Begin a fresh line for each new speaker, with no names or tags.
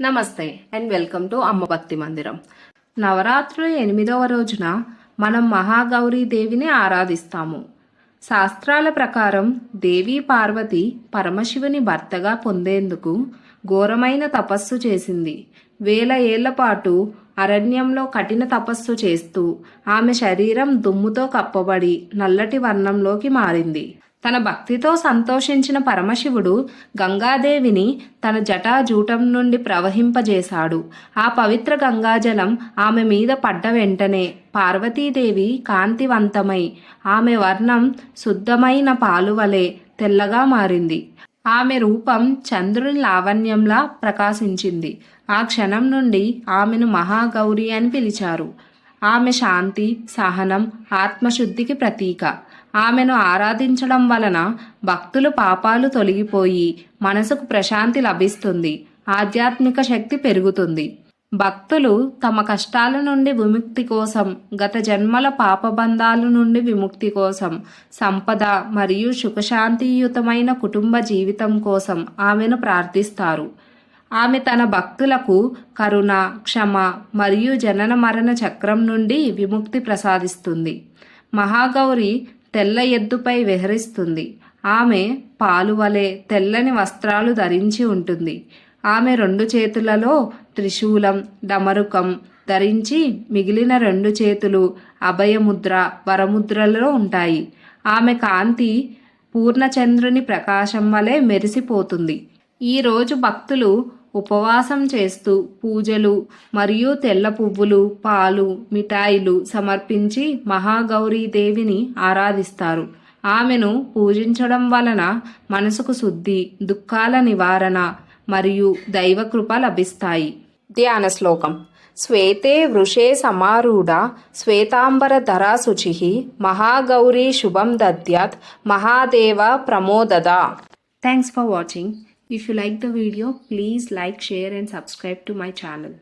నమస్తే and welcome to అమ్మ భక్తి మందిరం. నవరాత్రుల ఎనిమిదవ రోజున మనం మహాగౌరీ దేవిని ఆరాధిస్తాము. శాస్త్రాల ప్రకారం దేవి పార్వతి పరమశివుని భర్తగా పొందేందుకు ఘోరమైన తపస్సు చేసింది. వేల ఏళ్ళ పాటు అరణ్యంలో కఠిన తపస్సు చేస్తూ ఆమె శరీరం దుమ్ముతో కప్పబడి నల్లటి వర్ణంలోకి మారింది. తన భక్తితో సంతోషించిన పరమశివుడు గంగాదేవిని తన జటాజూటం నుండి ప్రవహింపజేశాడు. ఆ పవిత్ర గంగాజలం ఆమె మీద పడ్డ వెంటనే పార్వతీదేవి కాంతివంతమై ఆమె వర్ణం శుద్ధమైన పాలువలే తెల్లగా మారింది. ఆమె రూపం చంద్రుని లావణ్యంలా ప్రకాశించింది. ఆ క్షణం నుండి ఆమెను మహాగౌరి అని పిలిచారు. ఆమె శాంతి సహనం ఆత్మశుద్ధికి ప్రతీక. ఆమెను ఆరాధించడం వలన భక్తులు పాపాలు తొలగిపోయి మనసుకు ప్రశాంతి లభిస్తుంది ఆధ్యాత్మిక శక్తి పెరుగుతుంది. భక్తులు తమ కష్టాల నుండి విముక్తి కోసం గత జన్మల పాపబంధాల నుండి విముక్తి కోసం సంపద మరియు సుఖశాంతియుతమైన కుటుంబ జీవితం కోసం ఆమెను ప్రార్థిస్తారు. ఆమె తన భక్తులకు కరుణ క్షమ మరియు జనన మరణ చక్రం నుండి విముక్తి ప్రసాదిస్తుంది. మహాగౌరి తెల్ల ఎద్దుపై విహరిస్తుంది. ఆమె పాలువలే తెల్లని వస్త్రాలు ధరించి ఉంటుంది. ఆమె రెండు చేతులలో త్రిశూలం డమరుకం ధరించి మిగిలిన రెండు చేతులు అభయముద్ర వరముద్రలలో ఉంటాయి. ఆమె కాంతి పూర్ణచంద్రుని ప్రకాశం వలె మెరిసిపోతుంది. ఈరోజు భక్తులు ఉపవాసం చేస్తూ పూజలు మరియు తెల్ల పువ్వులు పాలు మిఠాయిలు సమర్పించి మహాగౌరీదేవిని ఆరాధిస్తారు. ఆమెను పూజించడం వలన మనసుకు శుద్ధి దుఃఖాల నివారణ మరియు దైవకృప లభిస్తాయి. ధ్యాన శ్లోకం. శ్వేతే వృషే సమారూఢ శ్వేతాంబర ధరా శుచి మహాగౌరీ శుభం దద్యాత్ మహాదేవ ప్రమోదద. Thanks for watching If you like the video, please like, share and subscribe to my channel.